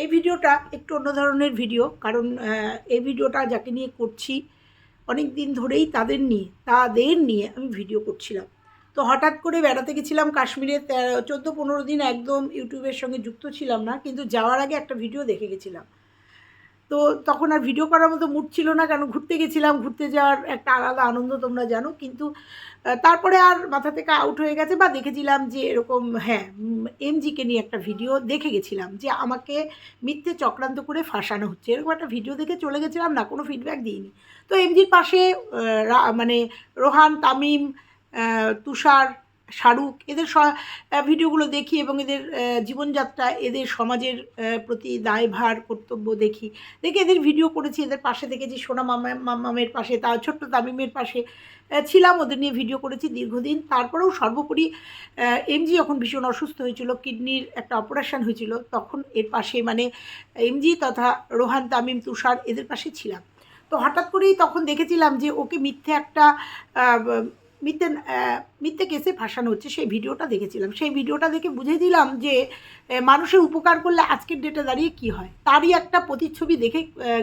এই ভিডিওটা একটু অন্য ধরনের ভিডিও, কারণ এই ভিডিওটা যাকে নিয়ে করছি, অনেক দিন ধরেই তাদের নিয়ে তাদের নিয়ে আমি ভিডিও করছিলাম। তো হঠাৎ করে বেড়াতে গেছিলাম কাশ্মীরে চোদ্দ পনেরো দিন একদম ইউটিউবের সঙ্গে যুক্ত ছিলাম না, কিন্তু যাওয়ার আগে একটা ভিডিও দেখে গেছিলাম। তো তখন আর ভিডিও করার মতো মুড ছিল না, কেন ঘুরতে গেছিলাম, ঘুরতে যাওয়ার একটা আলাদা আনন্দ তোমরা জানো, কিন্তু তারপরে আর মাথা থেকে আউট হয়ে গেছে বা দেখেছিলাম যে এরকম হ্যাঁ এমজিকে নিয়ে একটা ভিডিও দেখে গেছিলাম যে আমাকে মিথ্যে চক্রান্ত করে ফাঁসানো হচ্ছে। এরকম একটা ভিডিও দেখে চলে গেছিলাম, না, কোনো ফিডব্যাক দিইনি। তো এমজির পাশে মানে রোহান, তামিম তুষার শাহরুখ, এদের ভিডিওগুলো দেখি এবং এদের জীবনযাত্রা, এদের সমাজের প্রতি দায়ভার, কর্তব্য দেখি। দেখে এদের ভিডিও করেছি, এদের পাশে দেখেছি সোনা মামা মামের পাশে, তা ছোট্ট তামিমের পাশে ছিলাম, ওদের নিয়ে ভিডিও করেছি দীর্ঘদিন। তারপরেও সর্বোপরি এমজি যখন ভীষণ অসুস্থ হয়েছিল, কিডনির একটা অপারেশন হয়েছিল, তখন এর পাশে মানে এমজি তথা রোহান, তামিম, তুষার এদের পাশে ছিলাম। তো হঠাৎ করেই তখন দেখেছিলাম যে ওকে মিথ্যে একটা মিথ্যে মিথ্যে কেসে ফাঁসানো হচ্ছে, সেই ভিডিওটা দেখেছিলাম। সেই ভিডিওটা দেখে বুঝে দিলাম যে মানুষের উপকার করলে আজকের ডেটে দাঁড়িয়ে কি হয়। তারই একটা প্রতিচ্ছবি দেখে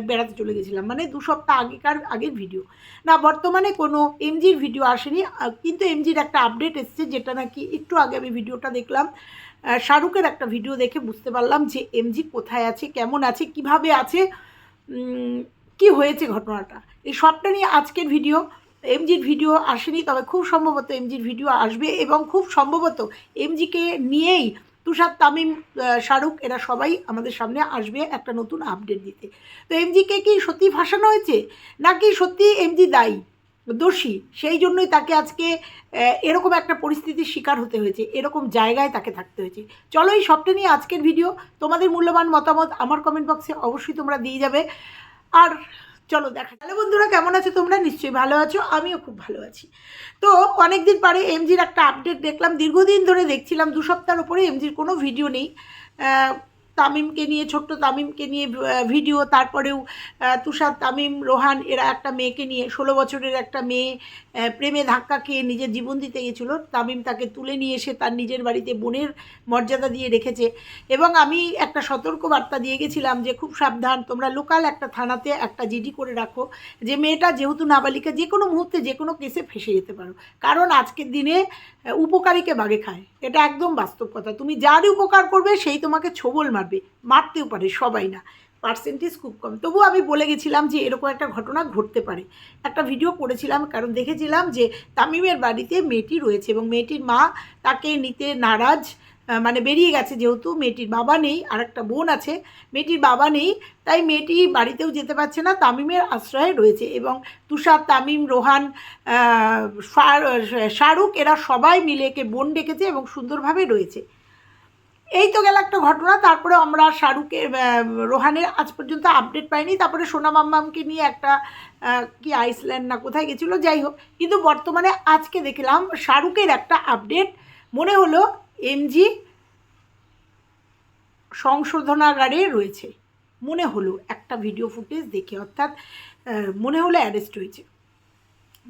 বেড়াতে চলে গেছিলাম মানে দু সপ্তাহ আগেকার, আগের ভিডিও। না, বর্তমানে কোনো এমজির ভিডিও আসেনি কিন্তু এমজির একটা আপডেট এসছে, যেটা নাকি একটু আগে আমি ভিডিওটা দেখলাম। শাহরুখের একটা ভিডিও দেখে বুঝতে পারলাম যে এমজি কোথায় আছে, কেমন আছে, কীভাবে আছে কি হয়েছে ঘটনাটা। এই সবটা নিয়ে আজকের ভিডিও। এমজির ভিডিও আসেনি, তবে খুব সম্ভবত এমজির ভিডিও আসবে এবং খুব সম্ভবত এমজিকে নিয়েই তুষার, তামিম শাহরুখ এরা সবাই আমাদের সামনে আসবে একটা নতুন আপডেট দিতে। তো এমজিকে কি সত্যি ফাঁসানো হয়েছে? নাকি সত্যি এমজি দায়ী, দোষী? সেই জন্যই তাকে আজকে এরকম একটা পরিস্থিতির শিকার হতে হয়েছে, এরকম জায়গায় তাকে থাকতে হয়েছে। চলো এই সবটা নিয়ে আজকের ভিডিও তোমাদের মূল্যবান মতামত আমার কমেন্ট বক্সে অবশ্যই তোমরা দিয়ে যাবে। আর চলো দেখা তাহলে বন্ধুরা, কেমন আছো তোমরা? নিশ্চয়ই ভালো আছো, আমিও খুব ভালো আছি। তো অনেকদিন পরে এমজির একটা আপডেট দেখলাম, দীর্ঘদিন ধরে দেখছিলাম, দু সপ্তাহের ওপরে এমজির কোনো ভিডিও নেই। তামিমকে নিয়ে, ছোট্ট তামিমকে নিয়ে ভিডিও তারপরেও তুষার, তামিম, রোহান, এরা একটা মেয়েকে নিয়ে, ষোলো বছরের একটা মেয়ে প্রেমে ধাক্কা খেয়ে নিজের জীবন দিতে গেছিল। তামিম তাকে তুলে নিয়ে এসে তার নিজের বাড়িতে বোনের মর্যাদা দিয়ে রেখেছে। এবং আমি একটা সতর্ক বার্তা দিয়ে গেছিলাম যে, খুব সাবধান, তোমরা লোকাল একটা থানাতে একটা জিডি করে রাখো। যে মেয়েটা যেহেতু নাবালিকা, যে কোনো মুহূর্তে যে কোনো কেসে ফেসে যেতে পারো। কারণ আজকের দিনে উপকারীকে বাগে খায়। এটা একদম বাস্তব কথা। তুমি যারই উপকার করবে, সেই তোমাকে ছোবল মারবে। মারতেও পারে সবাই না। পার্সেন্টেজ খুব কম। তবুও আমি বলে গেছিলাম যে এরকম একটা ঘটনা ঘটতে পারে। একটা ভিডিও করেছিলাম, কারণ দেখেছিলাম যে তামিমের বাড়িতে মেয়েটি রয়েছে এবং মেয়েটির মা তাকে নিতে নারাজ মানে বেরিয়ে গেছে যেহেতু মেয়েটির বাবা নেই আর একটা বোন আছে, মেয়েটির বাবা নেই, তাই মেয়েটি বাড়িতেও যেতে পারছে না, তামিমের আশ্রয়ে রয়েছে এবং তুষার, তামিম, রোহান শাহরুখ এরা সবাই মিলে একে বোন ডেকেছে এবং সুন্দরভাবে রয়েছে। এই তো গেল একটা ঘটনা, তারপরে আমরা শাহরুখের রোহানের আজ পর্যন্ত আপডেট পাইনি, তারপরে সোনা মাম্মামকে নিয়ে একটা কি আইসল্যান্ড না কোথায় গেছিল, যাই হোক। কিন্তু বর্তমানে আজকে দেখলাম শাহরুখের একটা আপডেট মনে হলো এমজি সংশোধনাগারে রয়েছে। মনে হলো একটা ভিডিও ফুটেজ দেখে, অর্থাৎ মনে হলো অ্যারেস্ট হয়েছে।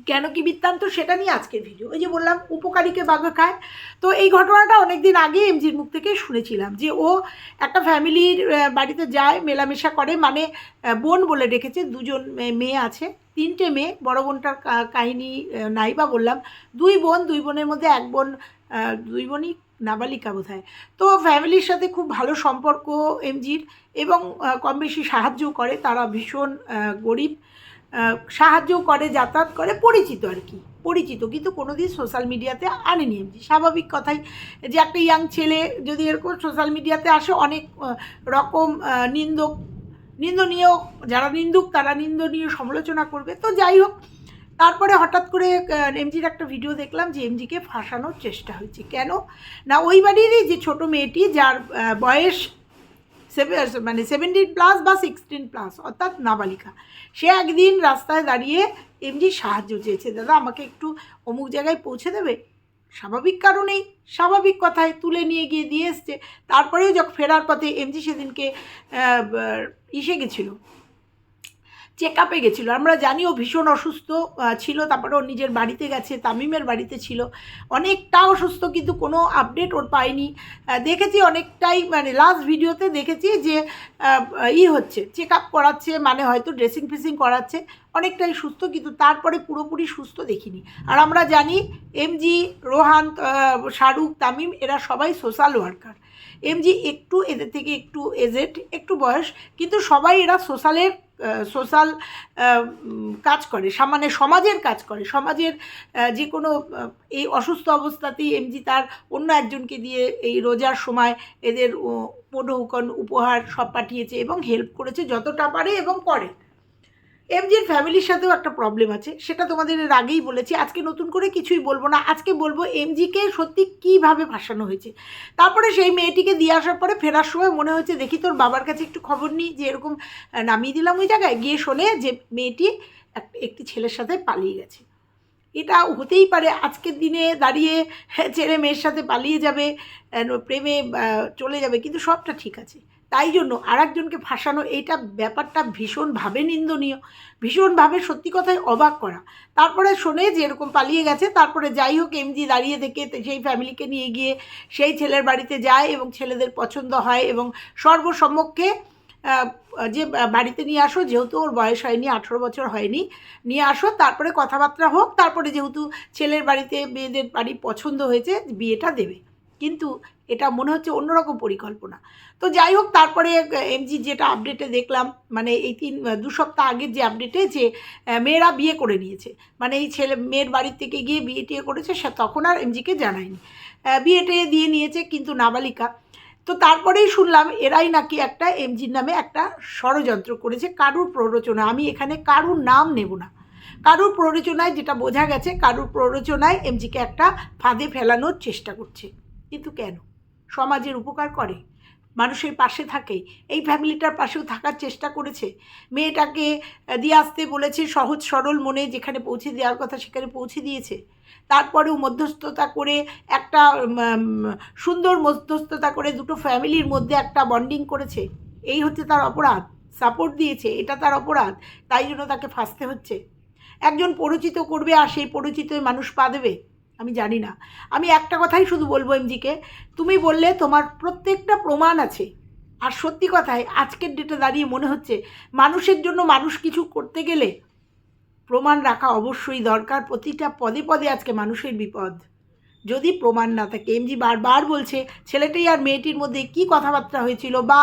কেন কি বৃত্তান্ত সেটা নিয়ে আজকের ভিডিও ওই যে বললাম, উপকারীকে বাঘা খায়। তো এই ঘটনাটা অনেক দিন আগে এমজির মুখ থেকে শুনেছিলাম যে ও একটা ফ্যামিলির বাড়িতে যায়, মেলামেশা করে। মানে বোন বলে ডেকেছে দুজন মেয়ে আছে। তিনটে মেয়ে, বড় বোনটার কাহিনী নাই বা বললাম। দুই বোন, দুই বোনের মধ্যে এক বোন দুই বোনই নাবালিকা বোধ হয় তো ফ্যামিলির সাথে খুব ভালো সম্পর্ক এমজির এবং কম বেশি সাহায্য করে। তারা ভীষণ গরিব। সাহায্য করে, যাতায়াত করে, পরিচিত আর কি, পরিচিত। কিন্তু কোনো দিন সোশ্যাল মিডিয়াতে আনেনি এমজি স্বাভাবিক কথাই যে একটা ইয়াং ছেলে যদি এরকম সোশ্যাল মিডিয়াতে আসে, অনেক রকম নিন্দক, নিন্দনীয়, যারা নিন্দুক, তারা নিন্দনীয় সমালোচনা করবে। তো যাই হোক, তারপরে হঠাৎ করে এমজির একটা ভিডিও দেখলাম যে এমজিকে ফাঁসানোর চেষ্টা হয়েছে। কেন? না, ওই বাড়িরই যে ছোট মেয়েটি, যার বয়স মানে সেভেন্টিন প্লাস বা সিক্সটিন প্লাস অর্থাৎ নাবালিকা। সে একদিন রাস্তায় দাঁড়িয়ে এমনি সাহায্য চেয়েছে। দাদা, আমাকে একটু অমুক জায়গায় পৌঁছে দেবে? স্বাভাবিক কারণেই, স্বাভাবিক কথায় তুলে নিয়ে গিয়ে দিয়ে এসছে। তারপরেও যখন ফেরার পথে এমজি সেদিনকে ইসে গেছিল। চেক আপে গেছিল। আমরা জানি ও ভীষণ অসুস্থ ছিল তারপরে ওর নিজের বাড়িতে গেছে তামিমের বাড়িতে ছিল। অনেকটা অসুস্থ কিন্তু কোনো আপডেট ওর আহ, দেখেছি অনেকটাই মানে লাস্ট ভিডিওতে দেখেছি যে ই হচ্ছে চেক আপ করাচ্ছে মানে হয়তো ড্রেসিং ফ্রেসিং করাচ্ছে। অনেকটাই সুস্থ কিন্তু তারপরে পুরোপুরি সুস্থ দেখিনি। আর আমরা জানি এমজি রোহান শাহরুখ তামিম এরা সবাই সোশ্যাল ওয়ার্কার এমজি একটু এদের থেকে একটু এজেড একটু বয়স কিন্তু সবাই এরা সোশ্যালের সোশ্যাল কাজ করে সা- মানে সমাজের কাজ করে। সমাজের যে কোনো এই অসুস্থ অবস্থাতেই এমজি তার অন্য একজনকে দিয়ে এই রোজার সময় এদের পৌন উপহার সব পাঠিয়েছে এবং হেল্প করেছে যতটা পারে এবং করে। এমজির ফ্যামিলির সাথেও একটা প্রবলেম আছে, সেটা তোমাদের এর আগেই বলেছি। আজকে নতুন করে কিছুই বলব না। আজকে বলব এমজিকে সত্যি কীভাবে ভাসানো হয়েছে। তারপরে সেই মেয়েটিকে দিয়ে আসার পরে ফেরার সময় মনে হচ্ছে দেখি তোর বাবার কাছে একটু খবর নিই। যে এরকম নামিয়ে দিলাম ওই জায়গায়। গিয়ে শোনে যে মেয়েটি এক- একটি ছেলের সাথে পালিয়ে গেছে। এটা হতেই পারে আজকের দিনে দাঁড়িয়ে ছেলে মেয়ের সাথে পালিয়ে যাবে প্রেমে চলে যাবে, কিন্তু সবটা ঠিক আছে। তাই জন্য আর একজনকে ফাঁসানো, এইটা ব্যাপারটা ভীষণভাবে নিন্দনীয়। ভীষণভাবে সত্যি কথায় অবাক করা। তারপরে শোনে যে এরকম পালিয়ে গেছে, তারপরে যাই হোক এমজি দাঁড়িয়ে থেকে সেই ফ্যামিলিকে নিয়ে গিয়ে সেই ছেলের বাড়িতে যায় এবং ছেলেদের পছন্দ হয় এবং সর্বসম্মুখে যে বাড়িতে নিয়ে আসো, যেহেতু ওর বয়স হয়নি, আঠেরো বছর হয়নি, নিয়ে আসো, তারপরে কথাবার্তা হোক, তারপরে যেহেতু ছেলের বাড়িতে মেয়েদের বাড়ি পছন্দ হয়েছে, বিয়েটা দেবে। কিন্তু এটা মনে হচ্ছে অন্যরকম পরিকল্পনা। তো যাই হোক তারপরে এমজি যেটা আপডেটে দেখলাম মানে এই তিন, দু সপ্তাহ আগের যে আপডেটে যে মেয়েরা বিয়ে করে নিয়েছে মানে এই ছেলে, মেয়ের বাড়ির থেকে গিয়ে বিয়ে টিয়ে করেছে, সে তখন আর এমজিকে জানায়নি। বিয়ে টিয়ে দিয়ে নিয়েছে কিন্তু নাবালিকা। তো তারপরেই শুনলাম এরাই নাকি একটা এমজির নামে একটা ষড়যন্ত্র করেছে, কারুর প্ররোচনা, আমি এখানে কারুর নাম নেব না। কারুর প্ররোচনায় যেটা বোঝা গেছে, কারুর প্ররোচনায় এমজিকে একটা ফাঁদে ফেলানোর চেষ্টা করছে। কিন্তু কেন? সমাজের উপকার করে? মানুষের পাশে থাকে, এই ফ্যামিলিটার পাশেও থাকার চেষ্টা করেছে। মেয়েটাকে দিয়ে আসতে বলেছে সহজ সরল মনে, যেখানে পৌঁছে দেওয়ার কথা সেখানে পৌঁছে দিয়েছে। তারপরেও মধ্যস্থতা করে একটা সুন্দর মধ্যস্থতা করে দুটো ফ্যামিলির মধ্যে একটা বন্ডিং করেছে। এই হচ্ছে তার অপরাধ। সাপোর্ট দিয়েছে, এটা তার অপরাধ। তাই জন্য তাকে ফাঁসতে হচ্ছে। একজন পরিচিত করবে আর সেই পরিচিতই মানুষ পা দেবে। আমি জানি না। আমি একটা কথাই শুধু বলব এমজিকে, তুমি বললে তোমার প্রত্যেকটা প্রমাণ আছে। আর সত্যি কথায় আজকের ডেটে দাঁড়িয়ে মনে হচ্ছে মানুষের জন্য মানুষ কিছু করতে গেলে প্রমাণ রাখা অবশ্যই দরকার। প্রতিটা পদে পদে আজকে মানুষের বিপদ। যদি প্রমাণ না থাকে। এমজি বারবার বলছে, ছেলেটি আর মেয়েটির মধ্যে কি কথাবার্তা হয়েছিল বা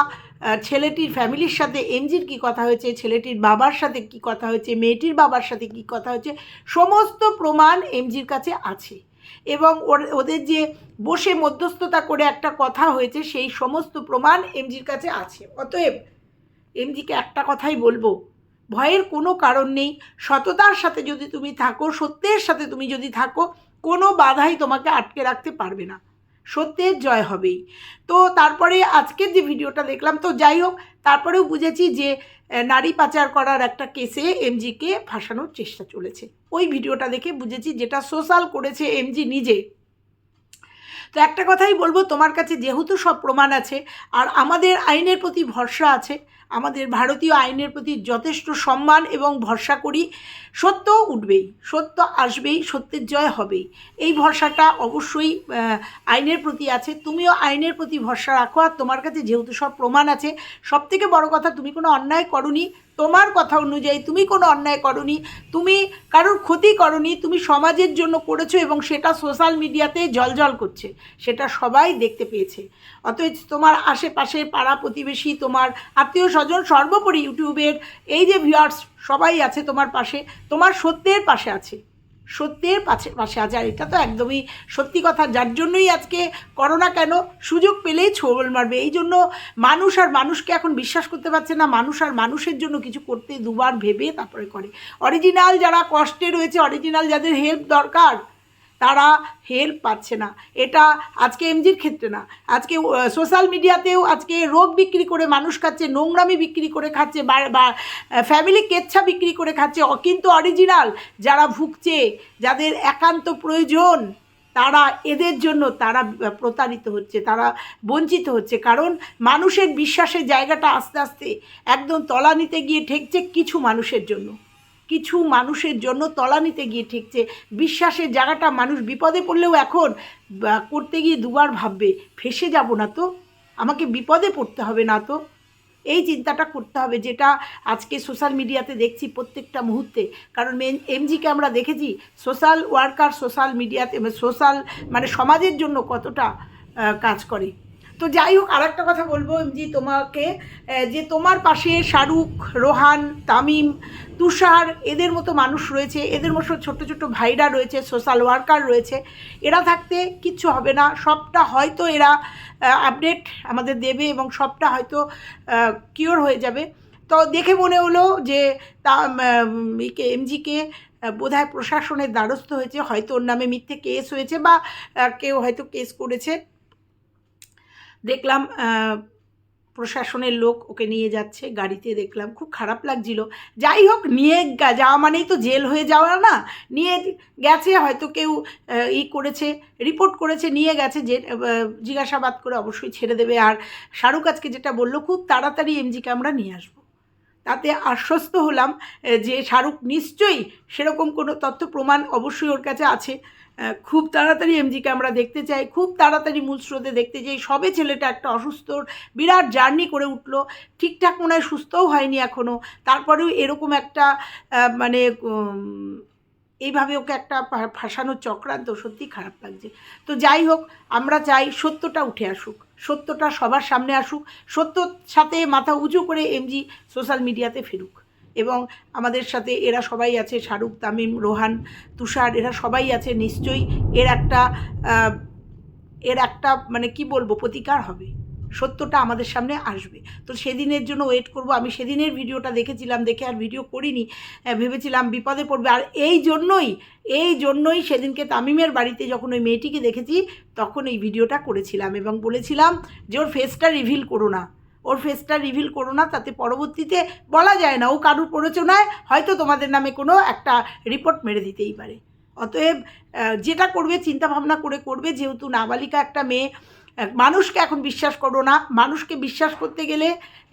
ছেলেটির ফ্যামিলির সাথে এমজির কি কথা হয়েছে, ছেলেটির বাবার সাথে কি কথা হয়েছে, মেয়েটির বাবার সাথে কি কথা হয়েছে, সমস্ত প্রমাণ এমজির কাছে আছে। এবং ওদের যে বসে মধ্যস্থতা করে একটা কথা হয়েছে, সেই সমস্ত প্রমাণ এমজির কাছে আছে। অতএব এমজিকে একটা কথাই বলব, ভয়ের কোনো কারণ নেই। সততার সাথে যদি তুমি থাকো, সত্যের সাথে তুমি যদি থাকো কোনো বাধাই তোমাকে আটকে রাখতে পারবে না। সত্যের জয় হবেই। তো তারপরে আজকের যে ভিডিওটা দেখলাম, তো যাই হোক, তারপরেও বুঝেছি যে নারী পাচার করার একটা কেসে এমজিকে ফাঁসানোর চেষ্টা চলেছে। ওই ভিডিওটা দেখে বুঝেছি যেটা সোশ্যাল করেছে এমজি নিজে। তো একটা কথাই বলব, তোমার কাছে যেহেতু সব প্রমাণ আছে আর আমাদের আইনের প্রতি ভরসা আছে, আমাদের ভারতীয় আইনের প্রতি যথেষ্ট সম্মান এবং ভরসা করি, সত্য উঠবেই, সত্য আসবেই, সত্যের জয় হবেই। এই ভরসাটা অবশ্যই আইনের প্রতি আছে। তুমিও আইনের প্রতি ভরসা রাখো আর তোমার কাছে যেহেতু সব প্রমাণ আছে সব থেকে বড় কথা তুমি কোনো অন্যায় করনি তোমার কথা অনুযায়ী তুমি কোনো অন্যায় করনি, তুমি কারোর ক্ষতি করনি, তুমি সমাজের জন্য করেছ এবং সেটা সোশ্যাল মিডিয়াতে জলজল করছে, সেটা সবাই দেখতে পেয়েছে। অতএব তোমার আশেপাশে পাড়া প্রতিবেশী, তোমার আত্মীয় স্বজন, সর্বোপরি ইউটিউবের, এই যে ভিউয়ার্স সবাই আছে তোমার পাশে, তোমার সত্যের পাশে আছে। সত্যের পাশে পাশে আছে। আর এটা তো একদমই সত্যি কথা। যার জন্যই আজকে করোনা কেন সুযোগ পেলেই ছোবল মারবে। এই জন্য মানুষ আর মানুষকে এখন বিশ্বাস করতে পারছে না। মানুষ আর মানুষের জন্য কিছু করতে দুবার ভেবে তারপরে করে। অরিজিনাল যারা কষ্টে রয়েছে অরিজিনাল যাদের হেল্প দরকার তারা হেল্প পাচ্ছে না। এটা আজকে এমজির ক্ষেত্রে না। আজকে সোশ্যাল মিডিয়াতেও আজকে রোগ বিক্রি করে মানুষ খাচ্ছে, নোংরামি বিক্রি করে খাচ্ছে, বা ফ্যামিলি কেচ্ছা বিক্রি করে খাচ্ছে। কিন্তু অরিজিনাল যারা ভুগছে, যাদের একান্ত প্রয়োজন, তারা এদের জন্য তারা প্রতারিত হচ্ছে, তারা বঞ্চিত হচ্ছে। কারণ মানুষের বিশ্বাসের জায়গাটা আস্তে আস্তে একদম তলা নিতে গিয়ে ঠেকছে কিছু মানুষের জন্য। কিছু মানুষের জন্য তলানিতে গিয়ে ঠেকছে। বিশ্বাসের জায়গাটা মানুষ বিপদে পড়লেও এখন করতে গিয়ে দুবার ভাববে, ফেসে যাব না তো? আমাকে বিপদে পড়তে হবে না তো? এই চিন্তাটা করতে হবে যেটা আজকে সোশ্যাল মিডিয়াতে দেখছি প্রত্যেকটা মুহূর্তে। কারণ মেন এমজিকে আমরা দেখেছি সোশ্যাল ওয়ার্কার সোশ্যাল মিডিয়াতে সোশ্যাল মানে সমাজের জন্য কতটা কাজ করে। তো যাই হোক আর একটা কথা বলব, এমজি তোমাকে যে তোমার পাশে শাহরুখ, রোহান, তামিম, তুষার, এদের মতো মানুষ রয়েছে, এদের মতো ছোট ছোট ভাইরা রয়েছে সোশ্যাল ওয়ার্কার রয়েছে, এরা থাকতে কিচ্ছু হবে না, সবটা হয়তো এরা আপডেট আমাদের দেবে এবং সবটা হয়তো কিওর হয়ে যাবে। তো দেখে মনে হলো যে তা এমজিকে বোধহয় প্রশাসনের দ্বারস্থ হয়েছে, হয়তো ওর নামে মিথ্যে কেস হয়েছে বা কেউ হয়তো কেস করেছে। দেখলাম প্রশাসনের লোক ওকে নিয়ে যাচ্ছে, গাড়িতে দেখলাম, খুব খারাপ লাগছিল। যাই হোক, নিয়ে যাওয়া মানেই তো জেল হয়ে যাওয়া না। নিয়ে গেছে, হয়তো কেউ ই করেছে, রিপোর্ট করেছে, নিয়ে গেছে, যে জিজ্ঞাসাবাদ করে অবশ্যই ছেড়ে দেবে। আর শাহরুখ আজকে যেটা বলল, খুব তাড়াতাড়ি এমজিকে আমরা নিয়ে আসব। তাতে আশ্বস্ত হলাম যে শাহরুখ নিশ্চয়ই সেরকম কোনো তথ্য প্রমাণ অবশ্যই ওর কাছে আছে। খুব তাড়াতাড়ি এমজিকে আমরা দেখতে চাই, খুব তাড়াতাড়ি মূল স্রোতে দেখতে চাই। সবে ছেলেটা একটা অসুস্থ, বিরাট জার্নি করে উঠল, ঠিকঠাক মনে হয় সুস্থও হয়নি এখনও তারপরেও এরকম একটা মানে এইভাবে ওকে একটা ফাঁসানোর চক্রান্ত সত্যি খারাপ লাগছে। তো যাই হোক, আমরা চাই সত্যটা উঠে আসুক। সত্যটা সবার সামনে আসুক, সত্যর সাথে মাথা উঁচু করে এমজি সোশ্যাল মিডিয়াতে ফিরুক। এবং আমাদের সাথে এরা সবাই আছে, শাহরুখ, তামিম, রোহান, তুষার, এরা সবাই আছে, নিশ্চয়ই এর একটা এর একটা মানে কি বলব, প্রতিকার হবে। সত্যটা আমাদের সামনে আসবে। তো সেদিনের জন্য ওয়েট করব। আমি সেদিনের ভিডিওটা দেখেছিলাম, দেখে আর ভিডিও করিনি। ভেবেছিলাম বিপদে পড়বে। আর এই জন্যই এই জন্যই সেদিনকে তামিমের বাড়িতে যখন ওই মেয়েটিকে দেখেছি, তখন এই ভিডিওটা করেছিলাম এবং বলেছিলাম যে, ওর ফেসটা রিভিল করো না। ওর ফেসটা রিভিল করো না, তাতে পরবর্তীতে বলা যায় না। ও কারুর প্ররোচনায় হয়তো তোমাদের নামে কোনো একটা রিপোর্ট মেরে দিতেই পারে। অতএব যেটা করবে চিন্তা ভাবনা করে করবে। যেহেতু নাবালিকা একটা মেয়ে মানুষকে এখন বিশ্বাস করো না। মানুষকে বিশ্বাস করতে গেলে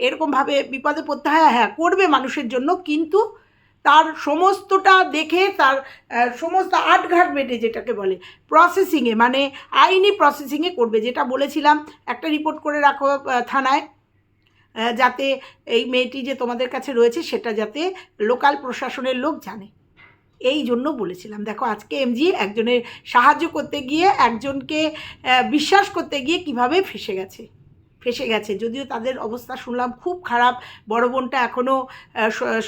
এরকমভাবে বিপদে পড়তে হয়। হ্যাঁ করবে মানুষের জন্য, কিন্তু তার সমস্তটা দেখে তার সমস্ত আটঘাট বেটে যেটাকে বলে প্রসেসিংয়ে মানে আইনি প্রসেসিংয়ে করবে। যেটা বলেছিলাম, একটা রিপোর্ট করে রাখো থানায় যাতে এই মেয়েটি যে তোমাদের কাছে রয়েছে, সেটা যাতে লোকাল প্রশাসনের লোক জানে। এই জন্য বলেছিলাম। দেখো, আজকে এমজি একজনের সাহায্য করতে গিয়ে, একজনকে বিশ্বাস করতে গিয়ে কীভাবে ফেসে গেছে। ফেসে গেছে। যদিও তাদের অবস্থা শুনলাম খুব খারাপ। বড় বোনটা এখনও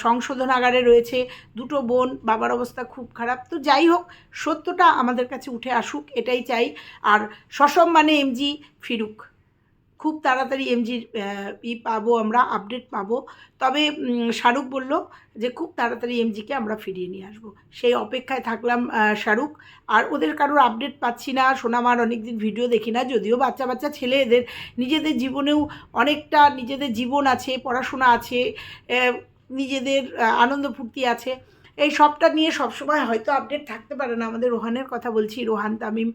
সংশোধনাগারে রয়েছে। দুটো বোন, বাবার অবস্থা খুব খারাপ। তো যাই হোক, সত্যটা আমাদের কাছে উঠে আসুক, এটাই চাই। আর সসম্মানে এমজি ফিরুক। খুব তাড়াতাড়ি এমজির ই পাবো, আমরা আপডেট পাবো। তবে শাহরুখ বলল যে, খুব তাড়াতাড়ি এমজিকে আমরা ফিরিয়ে নিয়ে আসব। সেই অপেক্ষায় থাকলাম শাহরুখ। আর ওদের কারোর আপডেট পাচ্ছি না, সোনামার অনেকদিন ভিডিও দেখি না, যদিও বাচ্চা বাচ্চা ছেলে, এদের নিজেদের জীবনেও অনেকটা নিজেদের জীবন আছে, পড়াশোনা আছে নিজেদের আনন্দ ফুর্তি আছে। এই সবটা নিয়ে সবসময় হয়তো আপডেট থাকতে পারে না। আমাদের রোহানের কথা বলছি, রোহান, তামিম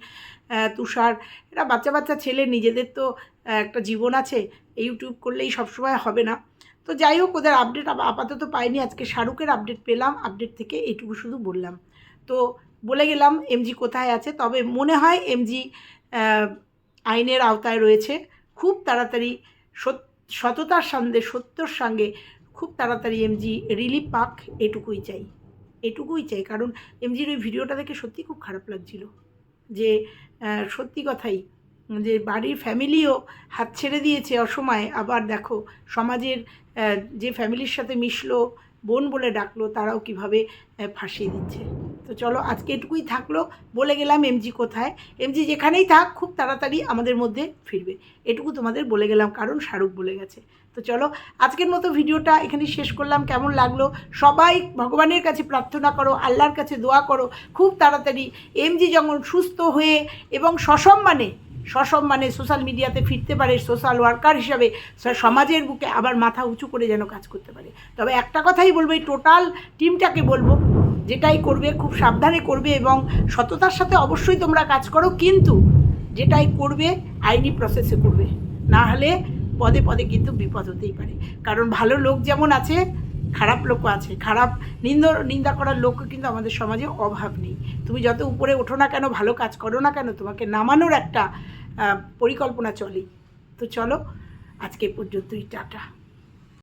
তুষার। এরা বাচ্চা বাচ্চা ছেলে, নিজেদের তো একটা জীবন আছে ইউটিউব করলেই সবসময় হবে না। তো যাই হোক ওদের আপডেট আপাতত পাইনি, আজকে শাহরুখের আপডেট পেলাম আপডেট থেকে এইটুকু শুধু বললাম। তো বলে গেলাম এমজি কোথায় আছে? তবে মনে হয় এমজি আইনের আওতায় রয়েছে। খুব তাড়াতাড়ি সত- সততার সঙ্গে, সত্যর সঙ্গে খুব তাড়াতাড়ি এমজি রিলিফ পাক, এটুকুই চাই। এটুকুই চাই, কারণ এমজির ওই ভিডিওটা দেখে সত্যি খুব খারাপ লাগছিল। যে সত্যি কথাই যে বাড়ির ফ্যামিলিও হাত ছেড়ে দিয়েছে অসময়ে। আবার দেখো, সমাজের যে ফ্যামিলির সাথে মিশলো, বোন বলে ডাকলো, তারাও কীভাবে ফাঁসিয়ে দিচ্ছে। তো চলো, আজকে এটুকুই থাকল। বলে গেলাম এমজি কোথায়? এমজি যেখানেই থাক, খুব তাড়াতাড়ি আমাদের মধ্যে ফিরবে। এটুকু তোমাদের বলে গেলাম, কারণ শাহরুখ বলে গেছে। তো চলো, আজকের মতো ভিডিওটা এখানে শেষ করলাম। কেমন লাগল? সবাই ভগবানের কাছে প্রার্থনা করো, আল্লাহর কাছে দোয়া করো। খুব তাড়াতাড়ি এমজি যখন সুস্থ হয়ে এবং সসম্মানে সসম্মানে সোশ্যাল মিডিয়াতে ফিরতে পারে সোশ্যাল ওয়ার্কার হিসাবে সমাজের বুকে আবার মাথা উঁচু করে যেন কাজ করতে পারে। তবে একটা কথাই বলব, এই টোটাল টিমটাকে বলব, যেটাই করবে, খুব সাবধানে করবে এবং সততার সাথে অবশ্যই তোমরা কাজ করো, কিন্তু যেটাই করবে, আইনি প্রসেসে করবে। না হলে পদে পদে কিন্তু বিপদ হতেই পারে। কারণ ভালো লোক যেমন আছে, খারাপ লোকও আছে। খারাপ নিন্দ, নিন্দা করার লোক কিন্তু আমাদের সমাজে অভাব নেই। তুমি যত উপরে ওঠো না কেন, ভালো কাজ করো না কেন, তোমাকে নামানোর একটা পরিকল্পনা চলে। তো চলো আজকে পর্যন্তই টাটা।